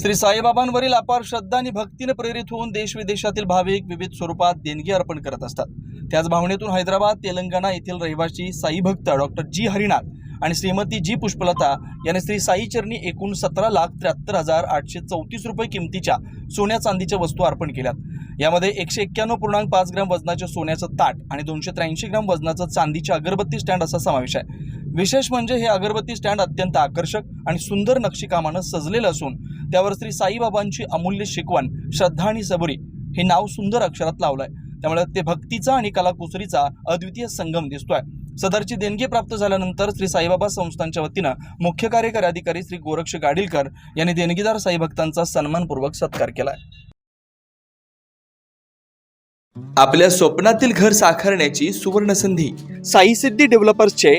श्री साईबाबांवरील अपार श्रद्धा आणि भक्तीने प्रेरित होऊन देश विदेशातील भाविक विविध स्वरूपात देणगी अर्पण करत असतात. त्याच भावनेतून हैदराबाद तेलंगणा येथील रहिवासी साई भक्त डॉक्टर जी हरिनाथ आणि श्रीमती जी पुष्पलता यांनी श्री साई चरणी एकूण सतरा लाख त्र्याहत्तर हजार आठशे चौतीस रुपये किमतीच्या सोन्या चांदीच्या वस्तू अर्पण केल्यात. यामध्ये एकशे एक्क्याण्णव पूर्णांक पाच ग्राम वजनाचे सोन्याचं ताट आणि दोनशे त्र्याऐंशी ग्राम वजनाचं चांदीच्या अगरबत्ती स्टँड असा समावेश आहे. विशेष म्हणजे हे अगरबत्ती स्टँड अत्यंत आकर्षक आणि सुंदर नक्षीकामानं सजलेलं असून त्यावर श्री साईबाबांची अमूल्य शिकवण श्रद्धा आणि सबरी हे नाव सुंदर अक्षरात लावलंय. त्यामुळे ते भक्तीचा आणि कलाकुसरीचा अद्वितीय संगम दिसतोय. सदरची देणगी प्राप्त झाल्यानंतर श्री साईबाबा संस्थांच्या वतीनं मुख्य कार्यकारी अधिकारी श्री गोरक्ष गाडीलकर यांनी देणगीदार साई भक्तांचा सन्मानपूर्वक सत्कार केलाय. आपल्या स्वप्नातील घर साकारण्याची सुवर्ण संधी साई सिद्धी डेव्हलपर्सचे